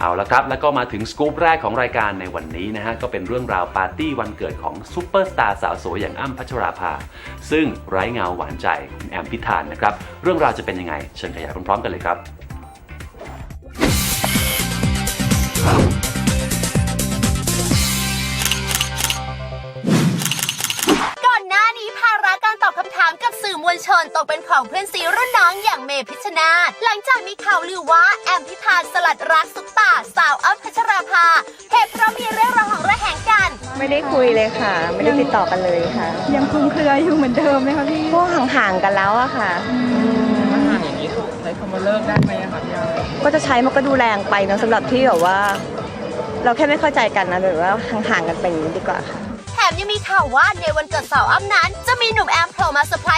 เอาละครับ แล้วก็มาถึงสกู๊ปแรกของรายการในวันนี้นะฮะ ก็เป็นเรื่องราวปาร์ตี้วันเกิดของซูเปอร์สตาร์สาวสวยอย่างอ้ำพัชราภา ซึ่งไร้เงาหวานใจคุณแอมพิธานนะครับ เรื่องราวจะเป็นยังไง เชิญขยายพร้อมๆกันเลยครับ อมวลชนตกเป็นของเพื่อนซีรุ่นน้องอย่างเมพิชชนาธหลังจากมีข่าวลือว่าแอมพิธานสลัดรักซุปตาสาวอ้ำพัชราภาเหตุเพราะมีเรื่องราวของระแหงกัน ไม่ได้คุยเลยค่ะ ไม่ได้ติดต่อกันเลยค่ะ ยังคลุมเครืออยู่เหมือนเดิมไหมคะพี่ก็ห่างๆกันแล้วอะค่ะอืมอาหารอย่างนี้ถูกใช้คำว่าเลิกได้ไหมอะคะพี่อ้ำก็จะใช้มันก็ดูแรงไปเนอะสำหรับที่แบบว่า เราแค่ไม่เข้าใจกันนะแบบว่าห่างๆกันไปอย่างนี้ดีกว่าค่ะแถมยังมีข่าวว่าในวันเกิดสาวอ้ำนั้น จะมีหนุ่มแอมโผล่มาเซอร์ไพรส์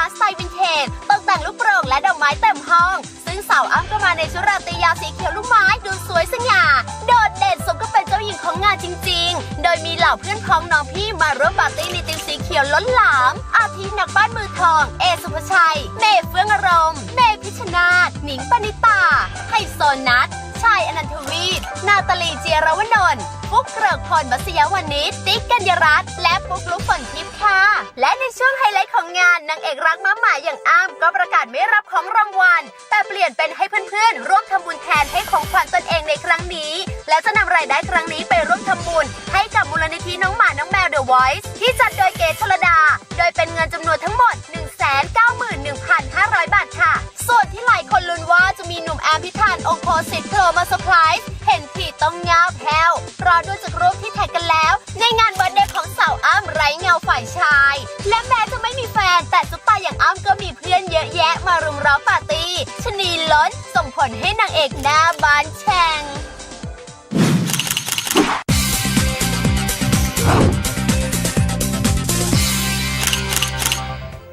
ร้านสไตล์วินเทจตกแต่งลูกโป่งและดอกไม้เต็มห้อง ซึ่งสาวอ้ำก็มาในชุดราตรียาวสีเขียวลูกไม้ดูสวยสง่า โดดเด่นสมก็เป็นเจ้าหญิงของงานจริง ๆ โดยมีเหล่าเพื่อนพ้องน้องพี่มาร่วมปาร์ตี้ในธีมสีเขียวล้นหลาม อาทินักบ้านมือทอง เอสุภชัย เมย์เฟื่องอารมณ์ เมย์พิชชนาธหนิงปณิตาไฮโซนัท ชายอนันทวีปนาตาลีเจียรวนนท์ฟุกเกริกพรมัสยวานิชติ๊กกัญญรัตน์และปุ๊กลุกฝนทิพย์ค่ะ และในช่วงไฮไลท์ของงานนางเอกรักม้าหมาอย่างอ้ำก็ประกาศไม่รับของรางวัล แต่เปลี่ยนเป็นให้เพื่อนๆ ร่วมทำบุญแทนให้ของขวัญตนเองในครั้งนี้ และจะนำรายได้ครั้งนี้ไปร่วมทำบุญ ให้กับมูลนิธิน้องหมาน้องแมว The Voice ที่จัดโดยเกศชล อมพิธานองค์โคสิตโผล่มาเซอร์ไพรส์เห็นผีต้องเงาแพลวเพราะดูจากรูปที่แท็กกันแล้ว ในงานวันเด็กของสาวอ้ำไร้เงาฝ่ายชาย และแม้จะไม่มีแฟน แต่ซุปตาอย่างอ้ำก็มีเพื่อนเยอะแยะมารุมเร้าปาร์ตี้ชนีล้นส่งผลให้นางเอกหน้าบานแฉ่ง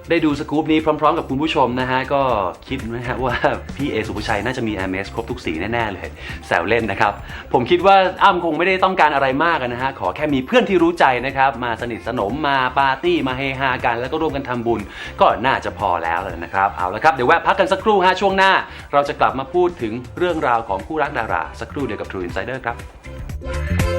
ได้ดูสกู๊ปนี้พร้อมๆกับคุณผู้ชมนะฮะ ก็คิดนะฮะว่าพี่เอสุภชัยน่าจะมี m อ s ครบทุกสีแน่ๆเลย แซวเล่นนะครับ ผมคิดว่าอ้ำคงไม่ได้ต้องการอะไรมากนะฮะ ขอแค่มีเพื่อนที่รู้ใจนะครับ มาสนิทสนมมาปาร์ตี้มาเฮฮากัน แล้วก็ร่วมกันทำบุญ ก็น่าจะพอแล้วเลยนะครับ เอาละครับ เดี๋ยวแวะพักกันสักครู่ฮะช่วงหน้า เราจะกลับมาพูดถึงเรื่องราวของคู่รักดารา สักครู่เดียวกับ True Insider ครับ